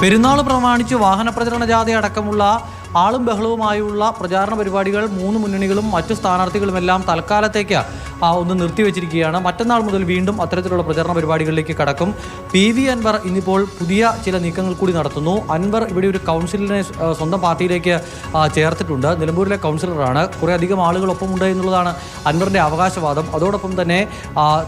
പെരുന്നാൾ പ്രമാണിച്ച് വാഹന പ്രചരണ ജാഥ അടക്കമുള്ള ആളും ബഹളവുമായുള്ള പ്രചാരണ പരിപാടികൾ മൂന്ന് മുന്നണികളും മറ്റു സ്ഥാനാർത്ഥികളുമെല്ലാം തൽക്കാലത്തേക്ക് ഒന്ന് നിർത്തിവെച്ചിരിക്കുകയാണ്. മറ്റന്നാൾ മുതൽ വീണ്ടും അത്തരത്തിലുള്ള പ്രചാരണ പരിപാടികളിലേക്ക് കടക്കും. പി വി അൻവർ ഇന്നിപ്പോൾ പുതിയ ചില നീക്കങ്ങൾ കൂടി നടത്തുന്നു. അൻവർ ഇവിടെ ഒരു കൗൺസിലിനെ സ്വന്തം പാർട്ടിയിലേക്ക് ചേർത്തിട്ടുണ്ട്. നിലമ്പൂരിലെ കൗൺസിലറാണ്. കുറേ അധികം ആളുകളൊപ്പം ഉണ്ട് എന്നുള്ളതാണ് അൻവറിന്റെ അവകാശവാദം. അതോടൊപ്പം തന്നെ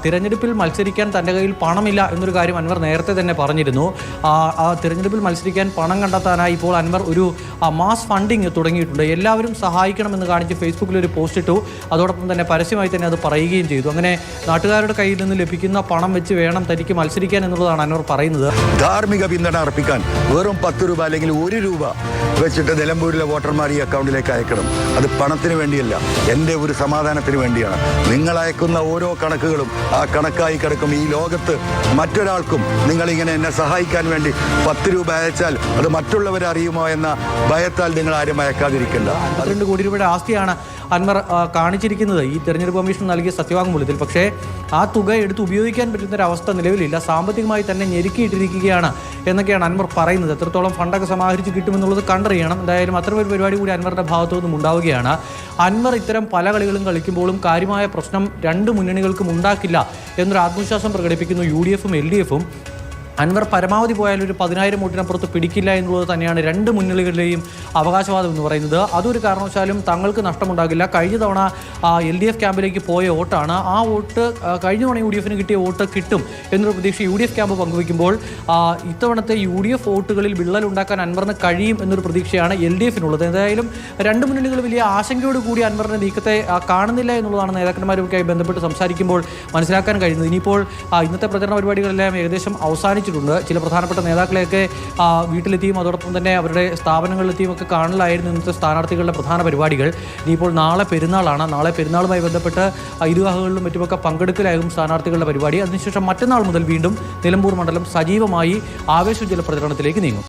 തിരഞ്ഞെടുപ്പിൽ മത്സരിക്കാൻ തന്റെ കയ്യിൽ പണമില്ല എന്നൊരു കാര്യം അൻവർ നേരത്തെ തന്നെ പറഞ്ഞിരുന്നു. ആ, തിരഞ്ഞെടുപ്പിൽ മത്സരിക്കാൻ പണം കണ്ടെത്താനായി ഇപ്പോൾ അൻവർ ഒരു മാസ് മാസ് ഫണ്ടിങ് തുടങ്ങിയിട്ടുണ്ട്. എല്ലാവരും സഹായിക്കണമെന്ന് കാണിച്ച് ഫേസ്ബുക്കിൽ ഒരു പോസ്റ്റ് ഇട്ടു. അതോടൊപ്പം തന്നെ പരസ്യമായി തന്നെ അത് പറയുകയും ചെയ്തു. അങ്ങനെ നാട്ടുകാരുടെ കയ്യിൽ നിന്ന് ലഭിക്കുന്ന പണം വെച്ച് വേണം തനിക്ക് മത്സരിക്കാൻ എന്നുള്ളതാണ് അനോർ പറയുന്നത്. ധാർമ്മിക പിന്തുണ അർപ്പിക്കാൻ വെറും പത്ത് രൂപ അല്ലെങ്കിൽ ഒരു രൂപ വെച്ചിട്ട് നിലമ്പൂരിലെ വോട്ടർമാർ ഈ അക്കൗണ്ടിലേക്ക് അയക്കണം. അത് പണത്തിന് വേണ്ടിയല്ല എന്റെ ഒരു സമാധാനത്തിന് വേണ്ടിയാണ്. നിങ്ങൾ അയക്കുന്ന ഓരോ കണക്കുകളും ആ കണക്കായി കിടക്കും. ഈ ലോകത്ത് മറ്റൊരാൾക്കും നിങ്ങളിങ്ങനെ എന്നെ സഹായിക്കാൻ വേണ്ടി പത്ത് രൂപ അയച്ചാൽ അത് മറ്റുള്ളവരെ അറിയുമോ എന്ന ഭയത്താൽ നിങ്ങൾ ആരും മയക്കാതിരിക്കണ്ട. പന്ത്രണ്ട് കോടി രൂപയുടെ ആസ്തിയാണ് അൻവർ കാണിച്ചിരിക്കുന്നത്. ഈ തെരഞ്ഞെടുപ്പ് കമ്മീഷൻ നൽകിയ സത്യവാങ്മൂലത്തിൽ. പക്ഷേ ആ തുക എടുത്ത് ഉപയോഗിക്കാൻ പറ്റുന്ന ഒരു അവസ്ഥ നിലവിലില്ല. സാമ്പത്തികമായി തന്നെ ഞെരുക്കിയിട്ടിരിക്കുകയാണ് എന്നൊക്കെയാണ് അൻവർ പറയുന്നത്. എത്രത്തോളം ഫണ്ടൊക്കെ സമാഹരിച്ച് കിട്ടുമെന്നുള്ളത് കണ്ടറിയണം. എന്തായാലും അത്തരമൊരു പരിപാടി കൂടി അൻവറിന്റെ ഭാഗത്തു നിന്നും ഉണ്ടാവുകയാണ്. അൻവർ ഇത്തരം പല കളികളും കളിക്കുമ്പോഴും കാര്യമായ പ്രശ്നം രണ്ട് മുന്നണികൾക്കും ഉണ്ടാക്കില്ല എന്നൊരു ആത്മവിശ്വാസം പ്രകടിപ്പിക്കുന്നു യു ഡി എഫും എൽ ഡി എഫും. അൻവർ പരമാവധി പോയാൽ ഒരു പതിനായിരം വോട്ടിനപ്പുറത്ത് പിടിക്കില്ല എന്നുള്ളത് തന്നെയാണ് രണ്ട് മുന്നണികളുടെയും അവകാശവാദം എന്ന് പറയുന്നത്. അതൊരു കാരണവശാലും തങ്ങൾക്ക് നഷ്ടമുണ്ടാകില്ല. കഴിഞ്ഞ തവണ എൽ ഡി എഫ് ക്യാമ്പിലേക്ക് പോയ വോട്ടാണ്. ആ വോട്ട് കഴിഞ്ഞ തവണ യു ഡി എഫിന് കിട്ടിയ വോട്ട് കിട്ടും എന്നൊരു പ്രതീക്ഷ യു ഡി എഫ് ക്യാമ്പ് പങ്കുവയ്ക്കുമ്പോൾ ഇത്തവണത്തെ യു ഡി എഫ് വോട്ടുകളിൽ വിള്ളൽ ഉണ്ടാക്കാൻ അൻവറിന് കഴിയും എന്നൊരു പ്രതീക്ഷയാണ് എൽ ഡി എഫിനുള്ളത്. എന്തായാലും രണ്ട് മുന്നണികൾ വലിയ ആശങ്കയോട് കൂടി അൻവറിന്റെ നീക്കത്തെ കാണുന്നില്ല എന്നുള്ളതാണ് നേതാക്കന്മാരുമൊക്കെയായി ബന്ധപ്പെട്ട് സംസാരിക്കുമ്പോൾ മനസ്സിലാക്കാൻ കഴിയുന്നത്. ഇനിയിപ്പോൾ ഇന്നത്തെ പ്രചരണ പരിപാടികളെല്ലാം ഏകദേശം അവസാനിച്ചിട്ടുണ്ട് ചില പ്രധാനപ്പെട്ട നേതാക്കളെയൊക്കെ വീട്ടിലെത്തിയും അതോടൊപ്പം തന്നെ അവരുടെ സ്ഥാപനങ്ങളിലെത്തിയും ഒക്കെ കാണലായിരുന്നു ഇന്നത്തെ സ്ഥാനാർത്ഥികളുടെ പ്രധാന പരിപാടികൾ. ഇനിയിപ്പോൾ നാളെ പെരുന്നാളാണ്. നാളെ പെരുന്നാളുമായി ബന്ധപ്പെട്ട് ഇരുവാഹകളിലും മറ്റുമൊക്കെ പങ്കെടുക്കലാകും സ്ഥാനാർത്ഥികളുടെ പരിപാടി. അതിനുശേഷം മറ്റന്നാൾ മുതൽ വീണ്ടും നിലമ്പൂർ മണ്ഡലം സജീവമായി ആവേശോജ്വല പ്രചരണത്തിലേക്ക് നീങ്ങും.